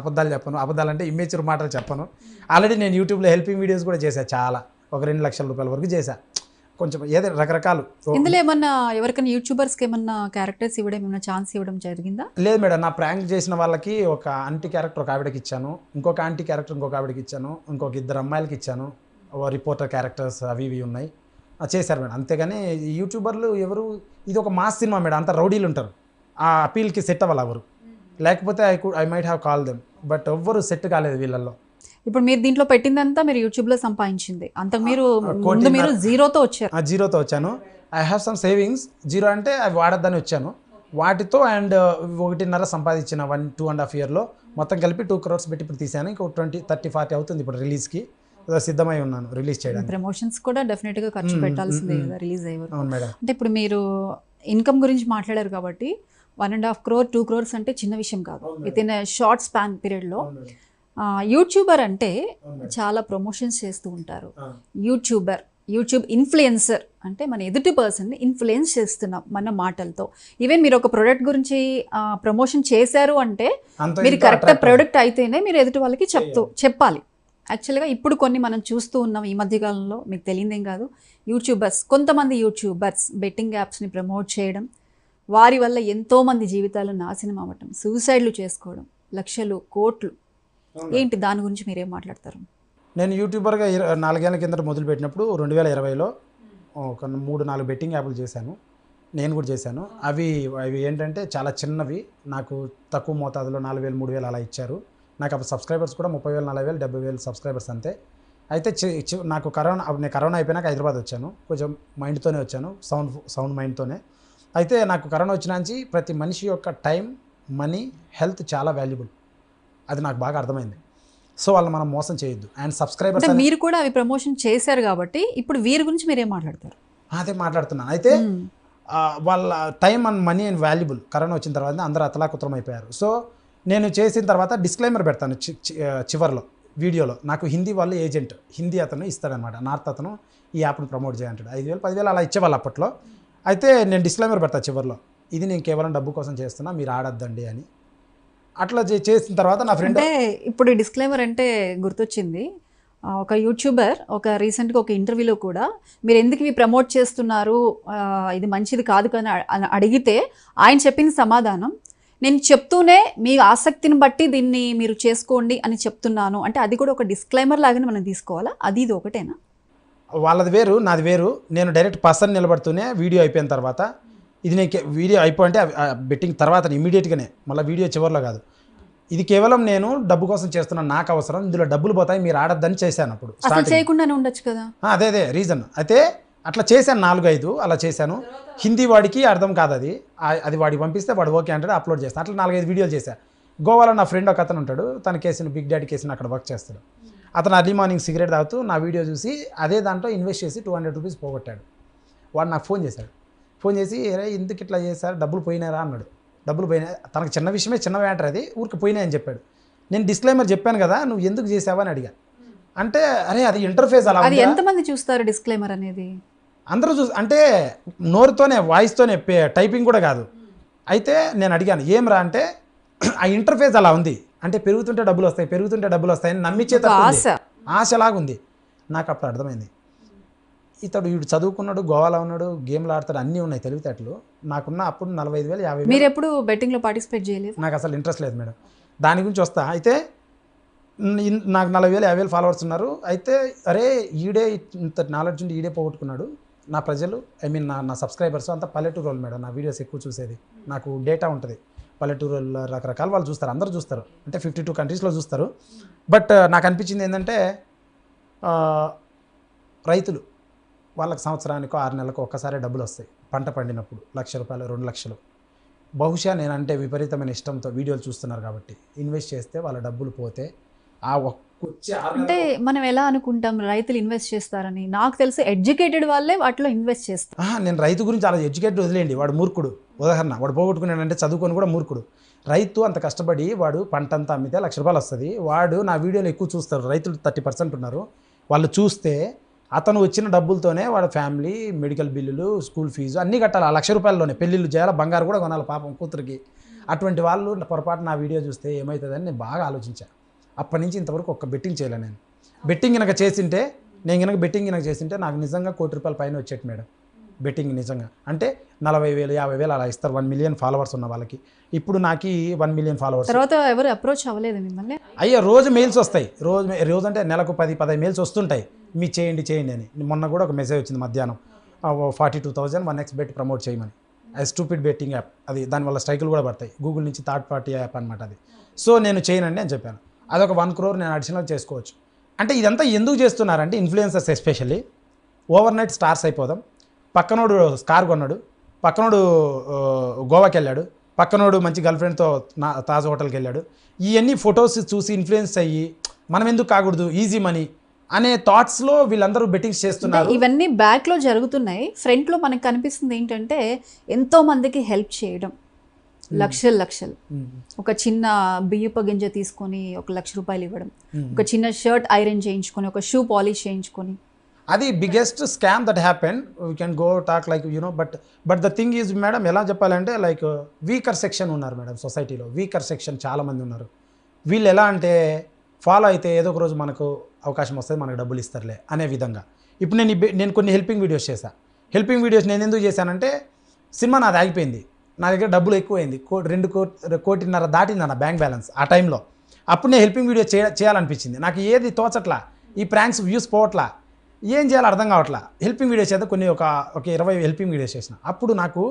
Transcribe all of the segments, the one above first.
అబద్ధాలు చెప్పను. అబద్ధాలు అంటే ఇమేచర్ మాటలు చెప్పను. ఆల్రెడీ నేను యూట్యూబ్లో హెల్పింగ్ వీడియోస్ కూడా చేశాను చాలా. ఒక రెండు లక్షల రూపాయల వరకు చేశా. కొంచెం ఏదో రకరకాలు. ఇందులో ఏమన్నా ఎవరికైనా యూట్యూబర్స్కి ఏమన్నా క్యారెక్టర్స్ ఇవ్వడం ఏమన్నా ఛాన్స్ ఇవ్వడం జరిగిందా? లేదు మేడం. నా ప్రాంక్ చేసిన వాళ్ళకి ఒక ఆంటీ క్యారెక్టర్ ఒక ఆవిడకి ఇచ్చాను. ఇంకొక ఆంటీ క్యారెక్టర్ ఇంకొక ఆవిడకి ఇచ్చాను. ఇంకొక ఇద్దరు అమ్మాయిలకి ఇచ్చాను. రిపోర్టర్ క్యారెక్టర్స్ అవి ఇవి ఉన్నాయి. చేశారు మేడం. అంతేగాని యూట్యూబర్లు ఎవరు? ఇది ఒక మాస్ సినిమా మేడం. అంత రౌడీలు ఉంటారు. ఆ అపీల్కి సెట్ అవ్వాలి ఎవరు. లేకపోతే I could I might have call them but ఎవ్వరు సెట్ కాలేదు వీళ్ళల్లో. ఇప్పుడు మీరు దీంట్లో పెట్టిందంతా మీరు యూట్యూబ్లో సంపాదించింది. అంత మీరు ముందు మీరు జీరోతో వచ్చారు. ఆ జీరోతో వచ్చాను. I have some savings zero అంటే అవి వాడద్దని వచ్చాను. వాటితో అండ్ ఒకటిన్నర సంపాదించిన వన్ టూ అండ్ హాఫ్ ఇయర్లో మొత్తం కలిపి టూ క్రోర్స్ పెట్టి ఇప్పుడు తీసాను ఇంకో ట్వంటీ థర్టీ ఫార్టీ అవుతుంది ఇప్పుడు రిలీజ్కి సిద్ధమై ఉన్నాను రిలీజ్ చేయడానికి. ప్రమోషన్స్ కూడా డెఫినెట్గా ఖర్చు పెట్టాల్సిందే కదా రిలీజ్ అయ్యే వరకు. అవును మేడం. అంటే ఇప్పుడు మీరు ఇన్కమ్ గురించి మాట్లాడారు కాబట్టి one and half crore two crores అంటే చిన్న విషయం కాదు. విత్ ఇన్ షార్ట్ స్పాన్ పీరియడ్లో యూట్యూబర్ అంటే చాలా ప్రమోషన్స్ చేస్తూ ఉంటారు. యూట్యూబర్ యూట్యూబ్ ఇన్ఫ్లుయెన్సర్ అంటే మన ఎదుటి పర్సన్ని ఇన్ఫ్లుయెన్స్ చేస్తున్నాం మన మాటలతో. ఈవెన్ మీరు ఒక ప్రోడక్ట్ గురించి ప్రమోషన్ చేశారు అంటే మీరు కరెక్ట్ ప్రోడక్ట్ అయితేనే మీరు ఎదుటి వాళ్ళకి చెప్తూ చెప్పాలి. యాక్చువల్గా ఇప్పుడు కొన్ని మనం చూస్తూ ఉన్నాం ఈ మధ్యకాలంలో మీకు తెలియదేం కాదు. యూట్యూబర్స్ కొంతమంది యూట్యూబర్స్ బెట్టింగ్ యాప్స్ని ప్రమోట్ చేయడం వారి వల్ల ఎంతోమంది జీవితాలు నాశనం అవ్వటం సూసైడ్లు చేసుకోవడం లక్షలు కోట్లు. ఏంటి దాని గురించి మీరేం మాట్లాడతారు? నేను యూట్యూబర్గా నాలుగేళ్ళ కిందట మొదలుపెట్టినప్పుడు రెండు వేల ఇరవైలో ఒక మూడు నాలుగు బెట్టింగ్ యాప్లు చేశాను. నేను కూడా చేశాను. అవి అవి ఏంటంటే చాలా చిన్నవి. నాకు తక్కువ మోతాదులో నాలుగు వేలు మూడు వేలు అలా ఇచ్చారు. నాకు అప్పుడు సబ్స్క్రైబర్స్ కూడా ముప్పై వేలు నలభై వేలు డెబ్బై వేలు సబ్స్క్రైబర్స్ అంతే. అయితే నాకు కరోనా నేను కరోనా అయిపోయినాక హైదరాబాద్ వచ్చాను. కొంచెం మైండ్తోనే వచ్చాను. సౌండ్ సౌండ్ మైండ్తోనే. అయితే నాకు కరోనా వచ్చినాంచి ప్రతి మనిషి యొక్క టైం మనీ హెల్త్ చాలా వాల్యుబుల్. అది నాకు బాగా అర్థమైంది. సో వాళ్ళు మనం మోసం చేయొద్దు. అండ్ సబ్స్క్రైబర్స్ మీరు కూడా అవి ప్రమోషన్ చేశారు కాబట్టి ఇప్పుడు వీరి గురించి మీరేం మాట్లాడతారు? అదే మాట్లాడుతున్నాను. అయితే వాళ్ళ time and money and valuable. Corona వచ్చిన తర్వాత అందరూ అతలాకుతలం అయిపోయారు. సో నేను చేసిన తర్వాత డిస్క్లైమర్ పెడతాను చివర్లో వీడియోలో. నాకు హిందీ వాళ్ళు ఏజెంట్. హిందీ అతను ఇస్తాడనమాట నార్త్ అతను ఈ యాప్ని ప్రమోట్ చేయంటాడు. ఐదు వేలు పదివేలు అలా ఇచ్చేవాళ్ళు అప్పట్లో. అయితే నేను డిస్క్లైమర్ పెడతా చివర్లో. ఇది నేను కేవలం డబ్బు కోసం చేస్తున్నా మీరు ఆడొద్దండి అని. అట్లా చేసిన తర్వాత నా ఫ్రెండ్ అంటే ఇప్పుడు డిస్క్లైమర్ అంటే గుర్తొచ్చింది. ఒక యూట్యూబర్ ఒక రీసెంట్గా ఒక ఇంటర్వ్యూలో కూడా మీరు ఎందుకు ఇవి ప్రమోట్ చేస్తున్నారు? ఇది మంచిది కాదు కానీ అని అడిగితే ఆయన చెప్పిన సమాధానం. నేను చెప్తూనే మీ ఆసక్తిని బట్టి దీన్ని మీరు చేసుకోండి అని చెప్తున్నాను. అంటే అది కూడా ఒక డిస్క్లైమర్ లాగానే మనం తీసుకోవాలా? అది ఇది ఒకటేనా? వాళ్ళది వేరు నాది వేరు. నేను డైరెక్ట్ పర్సన్ నిలబడుతూనే వీడియో అయిపోయిన తర్వాత ఇది నేను వీడియో అయిపోయింటే బెట్టింగ్ తర్వాత ఇమీడియట్గానే మళ్ళీ వీడియో చివరిలో కాదు. ఇది కేవలం నేను డబ్బు కోసం చేస్తున్నాను నాకు అవసరం ఇందులో డబ్బులు పోతాయి మీరు ఆడొద్దని చేశాను అప్పుడు చేయకుండానే ఉండొచ్చు కదా? అదే అదే రీజన్ అయితే అట్లా చేశాను నాలుగు ఐదు అలా చేశాను. హిందీ వాడికి అర్థం కాదు అది. అది వాడికి పంపిస్తే వాడు ఓకే అంటాడు అప్లోడ్ చేస్తాను అట్లా నాలుగైదు వీడియోలు చేశాను గోవాలో నా ఫ్రెండ్ ఒక అతను ఉంటాడు తన కేసుని బిగ్ డాడీ కేసుని అక్కడ వర్క్ చేస్తాడు. అతను అర్లీ మార్నింగ్ సిగరెట్ తాగుతూ నా వీడియో చూసి అదే దాంట్లో ఇన్వెస్ట్ చేసి టూ హండ్రెడ్ రూపీస్ పోగొట్టాడు. వాడు నాకు ఫోన్ చేశాడు. ఫోన్ చేసి అరే ఎందుకు ఇట్లా చేశారు? డబ్బులు పోయినారా అన్నాడు. డబ్బులు పోయినాయి. తనకు చిన్న విషయమే చిన్న మ్యాటర్ అది. ఊరికి పోయినాయని చెప్పాడు. నేను డిస్క్లైమర్ చెప్పాను కదా నువ్వు ఎందుకు చేసావా? అని అడిగా. అంటే అరే అది ఇంటర్ఫేస్ అలా అది? ఎంతమంది చూస్తారు డిస్క్లైమర్ అనేది? అందరూ చూ అంటే నోరుతోనే వాయిస్తోనే టైపింగ్ కూడా కాదు. అయితే నేను అడిగాను ఏం రా అంటే ఆ ఇంటర్ఫేస్ అలా ఉంది. అంటే పెరుగుతుంటే డబ్బులు వస్తాయి పెరుగుతుంటే డబ్బులు వస్తాయని నమ్మించే. ఆశ ఆశలాగా ఉంది. నాకు అప్పుడు అర్థమైంది ఇతడు వీడు చదువుకున్నాడు గోవాలో ఉన్నాడు గేమ్లు ఆడతాడు అన్నీ ఉన్నాయి తెలివితేటలు. నాకున్న అప్పుడు నలభై ఐదు వేలు యాభై మీరు ఎప్పుడు బెట్టింగ్లో పార్టిసిపేట్ చేయలేదు? నాకు అసలు ఇంట్రెస్ట్ లేదు మేడం. దాని గురించి వస్తా. అయితే నాకు నలభై వేలు యాభై వేలు ఫాలోవర్స్ ఉన్నారు. అయితే అరే ఈడే ఇంత నాలెడ్జ్ ఉండి ఈడే పోగొట్టుకున్నాడు. నా ప్రజలు ఐ మీన్ నా నా సబ్స్క్రైబర్స్ అంతా పల్లెటూరు వాళ్ళు మేడం. నా వీడియోస్ ఎక్కువ చూసేది. నాకు డేటా ఉంటుంది. పల్లెటూరు వాళ్ళు రకరకాల వాళ్ళు చూస్తారు. అందరూ చూస్తారు. అంటే ఫిఫ్టీ టూ కంట్రీస్లో చూస్తారు. బట్ నాకు అనిపించింది ఏంటంటే రైతులు వాళ్ళకి సంవత్సరానికో ఆరు నెలలకు ఒక్కసారి డబ్బులు వస్తాయి. పంట పండినప్పుడు లక్ష రూపాయలు రెండు లక్షలు. బహుశా నేనంటే విపరీతమైన ఇష్టంతో వీడియోలు చూస్తున్నారు కాబట్టి ఇన్వెస్ట్ చేస్తే వాళ్ళ డబ్బులు పోతే ఆ అంటే మనం ఎలా అనుకుంటాం? రైతులు ఇన్వెస్ట్ చేస్తారని. నాకు తెలిసి ఎడ్యుకేటెడ్ వాళ్ళే వాటిలో ఇన్వెస్ట్ చేస్తారు. నేను రైతు గురించి అలా ఎడ్యుకేట్ వదిలేయండి. వాడు మూర్ఖుడు. ఉదాహరణ వాడు పోగొట్టుకున్నాడంటే చదువుకొని కూడా మూర్ఖుడు. రైతు అంత కష్టపడి వాడు పంట అంతా అమ్మితే లక్ష రూపాయలు వస్తుంది. వాడు నా వీడియోలు ఎక్కువ చూస్తారు రైతులు థర్టీ పర్సెంట్ ఉన్నారు. వాళ్ళు చూస్తే అతను వచ్చిన డబ్బులతోనే వాడు ఫ్యామిలీ మెడికల్ బిల్లులు స్కూల్ ఫీజు అన్నీ కట్టాలి. ఆ లక్ష రూపాయల్లోనే పెళ్ళిళ్ళు చేయాలి బంగారు కూడా కొనాలి పాపం కూతురికి. అటువంటి వాళ్ళు పొరపాటు నా వీడియో చూస్తే ఏమవుతుందని నేను బాగా ఆలోచించాను అప్పటి నుంచి ఇంతవరకు ఒక్క బెట్టింగ్ చేయలే నేను. బెట్టింగ్ కనుక చేసింటే నేను కనుక బెట్టింగ్ కనుక చేసింటే నాకు నిజంగా కోటి రూపాయల పైన వచ్చేట్టు మేడం. బెట్టింగ్ నిజంగా. అంటే నలభై వేలు యాభై వేలు అలా ఇస్తారు. వన్ మిలియన్ ఫాలోవర్స్ ఉన్న వాళ్ళకి. ఇప్పుడు నాకు వన్ మిలియన్ ఫాలోవర్స్. తర్వాత ఎవరు అప్రోచ్ అవ్వలేదు మిమ్మల్ని? అయ్యా రోజు మెయిల్స్ వస్తాయి. రోజు రోజు అంటే నెలకు పది పదహైదు మెయిల్స్ వస్తుంటాయి. మీ చేయండి చేయండి అని. మొన్న కూడా ఒక మెసేజ్ వచ్చింది మధ్యాహ్నం. Forty two thousand one X bet promote చేయమని. అది స్టూపిడ్ బెట్టింగ్ యాప్. అది దానివల్ల స్ట్రైకులు కూడా పడతాయి. గూగుల్ నుంచి థర్డ్ పార్టీ యాప్ అనమాట అది. సో నేను చేయనండి అని చెప్పాను. అదొక వన్ క్రోర్ నేను అడిషనల్ చేసుకోవచ్చు. అంటే ఇదంతా ఎందుకు చేస్తున్నారంటే influencers especially. Overnight stars అయిపోదాం. పక్కనోడు కార్ కొన్నాడు పక్కనోడు గోవాకి వెళ్ళాడు పక్కనోడు మంచి గర్ల్ ఫ్రెండ్తో నా తాజ్ హోటల్కి వెళ్ళాడు ఇవన్నీ ఫొటోస్ చూసి ఇన్ఫ్లుయెన్స్ అయ్యి మనం ఎందుకు కాకూడదు ఈజీ మనీ అనే థాట్స్లో వీళ్ళందరూ బెట్టింగ్స్ చేస్తున్నారు. ఇవన్నీ బ్యాక్లో జరుగుతున్నాయి. ఫ్రంట్లో మనకు కనిపిస్తుంది ఏంటంటే ఎంతో మందికి హెల్ప్ చేయడం. లక్షలు లక్షలు. ఒక చిన్న బియ్యపు గింజ తీసుకొని ఒక లక్ష రూపాయలు ఇవ్వడం. ఒక చిన్న షర్ట్ ఐరన్ చేయించుకొని ఒక షూ పాలిష్ చేయించుకొని అది biggest scam that happen we can go talk like you know but but the thing is madam ఎలా చెప్పాలంటే లైక్ వీకర్ సెక్షన్ ఉన్నారు మేడం సొసైటీలో వీకర్ సెక్షన్ చాలామంది ఉన్నారు. వీళ్ళు ఎలా అంటే ఫాలో అయితే ఏదో ఒక రోజు మనకు అవకాశం వస్తుంది మనకు డబ్బులు ఇస్తారులే అనే విధంగా. ఇప్పుడు నేను నేను కొన్ని హెల్పింగ్ వీడియోస్ చేశాను హెల్పింగ్ వీడియోస్ నేను ఎందుకు చేశానంటే సినిమా నాది ఆగిపోయింది. నా దగ్గర డబ్బులు ఎక్కువైంది. కో రెండు కోటి కోటిన్నర దాటింది నా బ్యాంక్ బ్యాలెన్స్ ఆ టైంలో అప్పుడు నేను హెల్పింగ్ వీడియో చేయ చేయాలనిపించింది. నాకు ఏది తోచట్లా ఈ ప్రాంక్స్ వ్యూస్ పోవట్లా ఏం చేయాలో అర్థం కావట్లా. హెల్పింగ్ వీడియోస్ అయితే కొన్ని ఒక ఒక ఇరవై హెల్పింగ్ వీడియోస్ చేసిన. అప్పుడు నాకు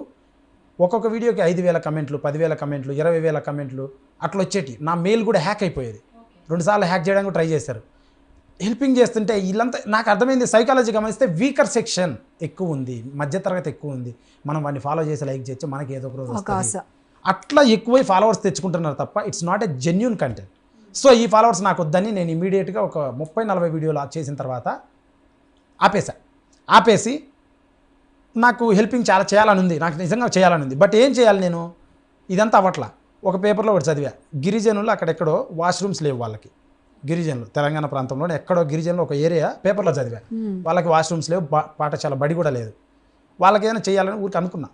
ఒక్కొక్క వీడియోకి ఐదు వేల కమెంట్లు పదివేల కమెంట్లు ఇరవై వేల కమెంట్లు అట్లా వచ్చేటి. నా మెయిల్ కూడా హ్యాక్ అయిపోయేది. రెండుసార్లు హ్యాక్ చేయడానికి ట్రై చేశారు. హెల్పింగ్ చేస్తుంటే వీళ్ళంతా నాకు అర్థమైంది సైకాలజీ గమనిస్తే వీకర్ సెక్షన్ ఎక్కువ ఉంది. మధ్యతరగతి ఎక్కువ ఉంది. మనం వాడిని ఫాలో చేసి లైక్ చేయొచ్చు. మనకి ఏదో ఒక రోజు అట్లా ఎక్కువై ఫాలోవర్స్ తెచ్చుకుంటున్నారు తప్ప it's not a genuine content so ఈ ఫాలోవర్స్ నాకు వద్దని నేను ఇమీడియట్గా ఒక ముప్పై నలభై వీడియోలు చేసిన తర్వాత ఆపేసా ఆపేసి నాకు హెల్పింగ్ చాలా చేయాలని ఉంది నాకు నిజంగా చేయాలని ఉంది బట్ ఏం చేయాలి నేను? ఇదంతా అవ్వట్లా. ఒక పేపర్లో ఒకటి చదివా. గిరిజనులు అక్కడెక్కడో వాష్రూమ్స్ లేవు వాళ్ళకి. గిరిజనులు తెలంగాణ ప్రాంతంలో ఎక్కడో గిరిజనులు ఒక ఏరియా పేపర్లో చదివా. వాళ్ళకి వాష్రూమ్స్ లేవు పాఠశాల బడి కూడా లేదు. వాళ్ళకి ఏదైనా చేయాలని ఊరికి అనుకున్నా.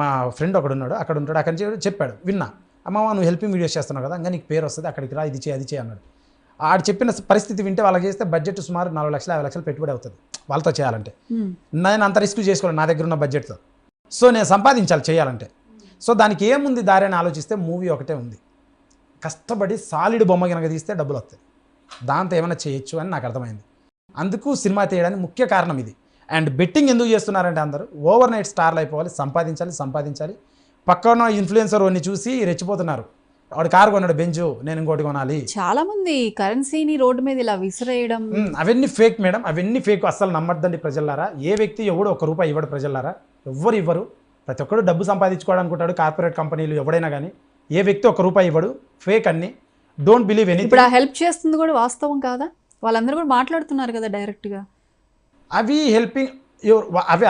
మా ఫ్రెండ్ ఒకడు ఉన్నాడు అక్కడ ఉంటాడు అక్కడి నుంచి చెప్పాడు విన్నా. అమ్మ నువ్వు హెల్పింగ్ వీడియోస్ చేస్తున్నావు కదా ఇంకా నీకు పేరు వస్తుంది అక్కడికి రా ఇది చేయి అది చేయి అన్నాడు. ఆడు చెప్పిన పరిస్థితి వింటే వాళ్ళకి చేస్తే బడ్జెట్ సుమారు నాలుగు లక్షలు యాభై లక్షలు పెట్టుబడి అవుతుంది వాళ్ళతో చేయాలంటే. నేను అంత రిస్క్ చేసుకోవాలి నా దగ్గర ఉన్న బడ్జెట్తో సో నేను సంపాదించాలి చేయాలంటే. సో దానికి ఏముంది దారి అని ఆలోచిస్తే మూవీ ఒకటే ఉంది. కష్టపడి సాలిడ్ బొమ్మ కనుక తీస్తే డబ్బులు వస్తాయి. దాంతో ఏమైనా చేయొచ్చు అని నాకు అర్థమైంది. అందుకు సినిమా తీయడానికి ముఖ్య కారణం ఇది. అండ్ బెట్టింగ్ ఎందుకు చేస్తున్నారంటే అందరూ ఓవర్ నైట్ స్టార్లు అయిపోవాలి సంపాదించాలి సంపాదించాలి. పక్కన ఇన్ఫ్లుయెన్సర్ వాడిని చూసి రెచ్చిపోతున్నారు. వాడు కారు కొన్నాడు బెంజు నేను ఇంకోటి కొనాలి. చాలా మంది కరెన్సీని రోడ్డు మీద ఇలా విసిరేయడం. అవన్నీ ఫేక్ మేడం. అవన్నీ ఫేక్. అస్సలు నమ్మద్దండి ప్రజలారా ఏ వ్యక్తి ఎవడు ఒక రూపాయి ఇవ్వడు ప్రజలారా ఎవ్వరు ఇవ్వరు. ప్రతి ఒక్కరు డబ్బు సంపాదించుకోవాలనుకుంటాడు కార్పొరేట్ కంపెనీలు ఎవడైనా కానీ ఏ వ్యక్తి ఒక రూపాయి ఇవ్వడు. ఫేక్ అన్ని. డోంట్ బిలీవ్ ఎనీ ఇప్పుడు ఆ హెల్ప్ చేస్తుంది కూడా వాస్తవం కాదా? వాళ్ళందరూ కూడా మాట్లాడుతున్నారు కదా డైరెక్ట్గా. అవి హెల్పింగ్ అవి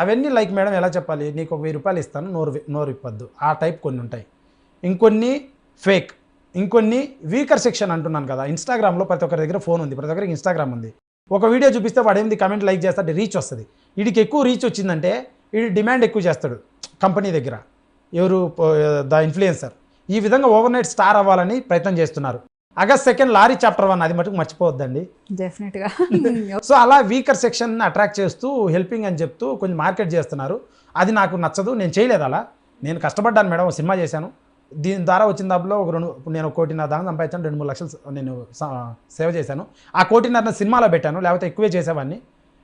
అవన్నీ లైక్ మేడం ఎలా చెప్పాలి? నీకు వెయ్యి రూపాయలు ఇస్తాను నోరు నోరు ఇప్పద్దు ఆ టైప్ కొన్ని ఉంటాయి. ఇంకొన్ని ఫేక్. ఇంకొన్ని వీకర్ సెక్షన్ అంటున్నాను కదా. ఇన్స్టాగ్రామ్లో ప్రతి ఒక్కరి దగ్గర ఫోన్ ఉంది. ప్రతి ఒక్కరికి ఇన్స్టాగ్రామ్ ఉంది. ఒక వీడియో చూపిస్తే వాడు ఏంది కమెంట్ లైక్ చేస్తాడు రీచ్ వస్తుంది. వీడికి ఎక్కువ రీచ్ వచ్చిందంటే వీడి డిమాండ్ ఎక్కువ చేస్తాడు కంపెనీ దగ్గర. ఎవరు ద ఇన్ఫ్లుయెన్సర్ ఈ విధంగా ఓవర్ నైట్ స్టార్ అవ్వాలని ప్రయత్నం చేస్తున్నారు. August second lorry chapter one అది మటుకు మర్చిపోవద్దండి. డెఫినెట్గా. సో అలా వీకర్ సెక్షన్ అట్రాక్ట్ చేస్తూ హెల్పింగ్ అని చెప్తూ కొంచెం మార్కెట్ చేస్తున్నారు. అది నాకు నచ్చదు నేను చేయలేదు అలా. నేను కష్టపడ్డాను మేడం సినిమా చేశాను. దీని ద్వారా వచ్చిన దాపులో ఒక రెండు ఇప్పుడు నేను కోటిన్నర దాకా సంపాదించాను రెండు మూడు లక్షలు నేను స- సేవ్ చేశాను. ఆ కోటిన్నర సినిమాలో పెట్టాను లేకపోతే ఎక్కువే చేసేవాడిని.